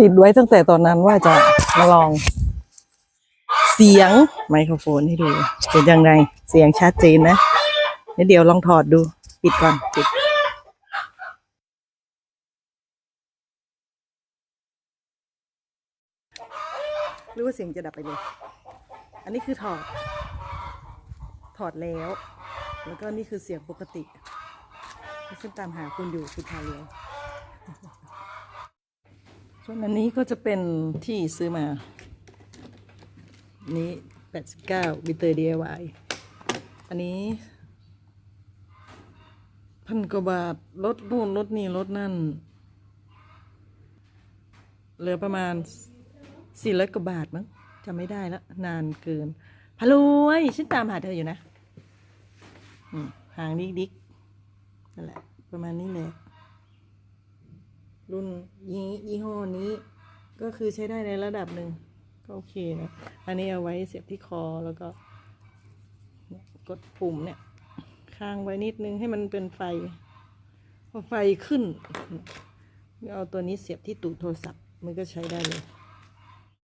ติดไว้ตั้งแต่ตอนนั้นว่าจะมาลอง เสียงไมโครโฟนให้ดูเป็นยังไงเสียงชัดเจนนะเดี๋ยวลองถอดดู ปิดก่อนปิดหรือว่าเสียงจะดับไปเลย อันนี้คือถอด ถอดแล้ว แล้วก็นี่คือเสียงปกติฉันตามหาคุณอยู่คือทาเรียว ส่วนอันนี้ก็จะเป็นที่ซื้อมา นี้ 89วิเตอร์ DIY อันนี้ พันกว่าบาทลดนู่นลดนี่ลดนั่น เหลือประมาณ400กว่าบาทมั้งจำไม่ได้แล้ว นานเกินพะรวยฉันตามหาเธออยู่นะอืมหางดิกดิกนั่นแหละ ประมาณนี้เลย รุ่นยี่ยี่ห้อนี้ ก็คือใช้ได้ในระดับหนึ่งก็โอเคนะ อันนี้เอาไว้เสียบที่คอแล้วก็กดปุ่มเนี่ยค้างไว้นิดนึงให้มันเป็นไฟ พอไฟขึ้น เอาตัวนี้เสียบที่ตูดโทรศัพท์ มันก็ใช้ได้เลย